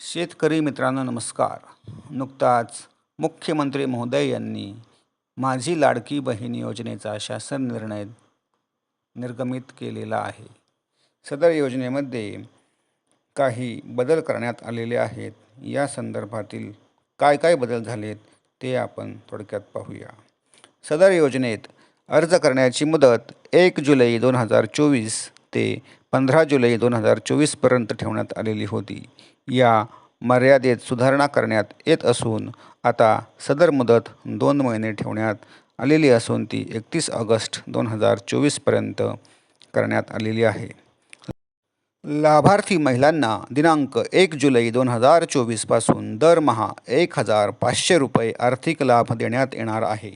शेतकरी मित्रांनो नमस्कार. नुकताच मुख्यमंत्री महोदय यांनी माझी लाडकी बहीण योजनेचा शासन निर्णय निर्गमित केलेला आहे. सदर योजनेमध्ये काही बदल करण्यात आलेले आहेत. या संदर्भातील काय काय बदल झालेत ते आपण थोडक्यात पाहूया. सदर योजनेत अर्ज करण्याची मुदत एक जुलै दोन हजार चोवीस ते पंधरा जुलै दोन हजार चोवीसपर्यंत ठेवण्यात आलेली होती. या मर्यादेत सुधारणा करण्यात येत असून आता सदर मुदत दोन महिने ठेवण्यात आलेली असून ती एकतीस ऑगस्ट दोन हजार चोवीसपर्यंत करण्यात आलेली आहे. लाभार्थी महिलांना दिनांक एक जुलै दोन हजार चोवीसपासून दरमहा एक हजार पाचशे रुपये आर्थिक लाभ देण्यात येणार आहे.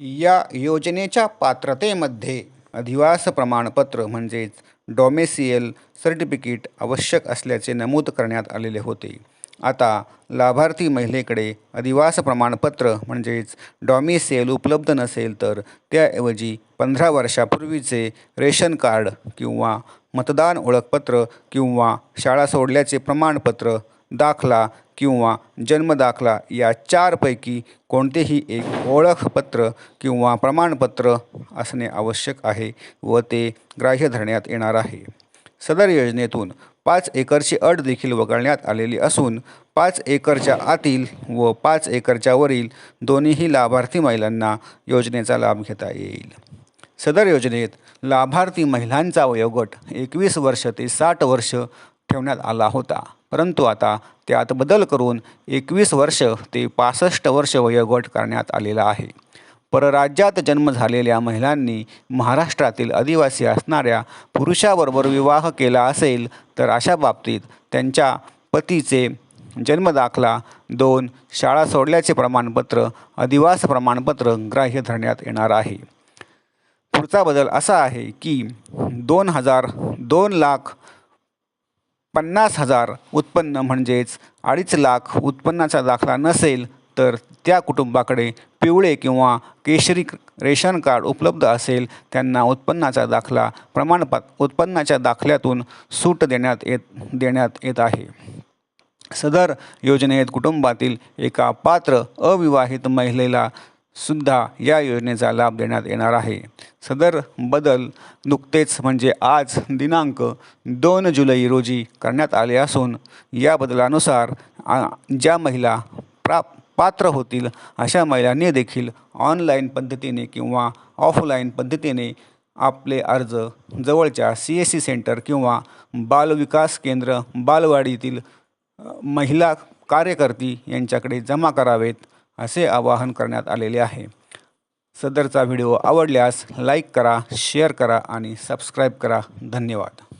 या योजनेच्या पात्रतेमध्ये अधिवास प्रमाणपत्र म्हणजेच डॉमेसियल सर्टिफिकेट आवश्यक असल्याचे नमूद करण्यात आलेले होते. आता लाभार्थी महिलेकडे अधिवास प्रमाणपत्र म्हणजेच डॉमिसेल उपलब्ध नसेल तर त्याऐवजी पंधरा वर्षापूर्वीचे रेशन कार्ड किंवा मतदान ओळखपत्र किंवा शाळा सोडल्याचे प्रमाणपत्र दाखला किंवा जन्मदाखला या चारपैकी कोणतेही एक ओळखपत्र किंवा प्रमाणपत्र असणे आवश्यक आहे व ते ग्राह्य धरण्यात येणार आहे. सदर योजनेतून पाच एकरची अट देखील वगळण्यात आलेली असून पाच एकरच्या आतील व पाच एकरच्या वरील दोन्हीही लाभार्थी महिलांना योजनेचा लाभ घेता येईल. सदर योजनेत लाभार्थी महिलांचा वयोगट एकवीस वर्ष ते साठ वर्ष ठेवण्यात आला होता. परंतु आता त्यात बदल करून एकवीस वर्ष ते पासष्ट वर्ष वयोगट करण्यात आलेला आहे. परराज्यात जन्म झालेल्या महिलांनी महाराष्ट्रातील आदिवासी असणाऱ्या पुरुषाबरोबर विवाह केला असेल तर अशा बाबतीत त्यांच्या पतीचे जन्मदाखला दोन शाळा सोडल्याचे प्रमाणपत्र अधिवास प्रमाणपत्र ग्राह्य धरण्यात येणार आहे. पुढचा बदल असा आहे की दोन हजार दोन लाख पन्नास हजार उत्पन्न म्हणजेच अडीच लाख उत्पन्नाचा दाखला नसेल तर त्या कुटुंबाकडे पिवळे किंवा केशरी रेशन कार्ड उपलब्ध असेल त्यांना उत्पन्नाचा दाखला प्रमाणपत्र उत्पन्नाच्या दाखल्यातून सूट देण्यात येत देण्यात येत आहे. सदर योजनेत कुटुंबातील एका पात्र अविवाहित महिलेला सुद्धा या योजनेचा लाभ देण्यात येणार आहे. सदर बदल नुकतेच म्हणजे आज दिनांक दोन जुलै रोजी करण्यात आले असून या बदलानुसार ज्या महिला प्रा पात्र होतील अशा महिलांनी देखील ऑनलाईन पद्धतीने किंवा ऑफलाईन पद्धतीने आपले अर्ज जवळच्या सी एस सी सेंटर किंवा बालविकास केंद्र बालवाडीतील महिला कार्यकर्ती यांच्याकडे जमा करावेत. असे आवाहन करण्यात आलेले आहे. सदरचा व्हिडिओ आवडल्यास लाईक करा शेअर करा आणि सबस्क्राईब करा. धन्यवाद.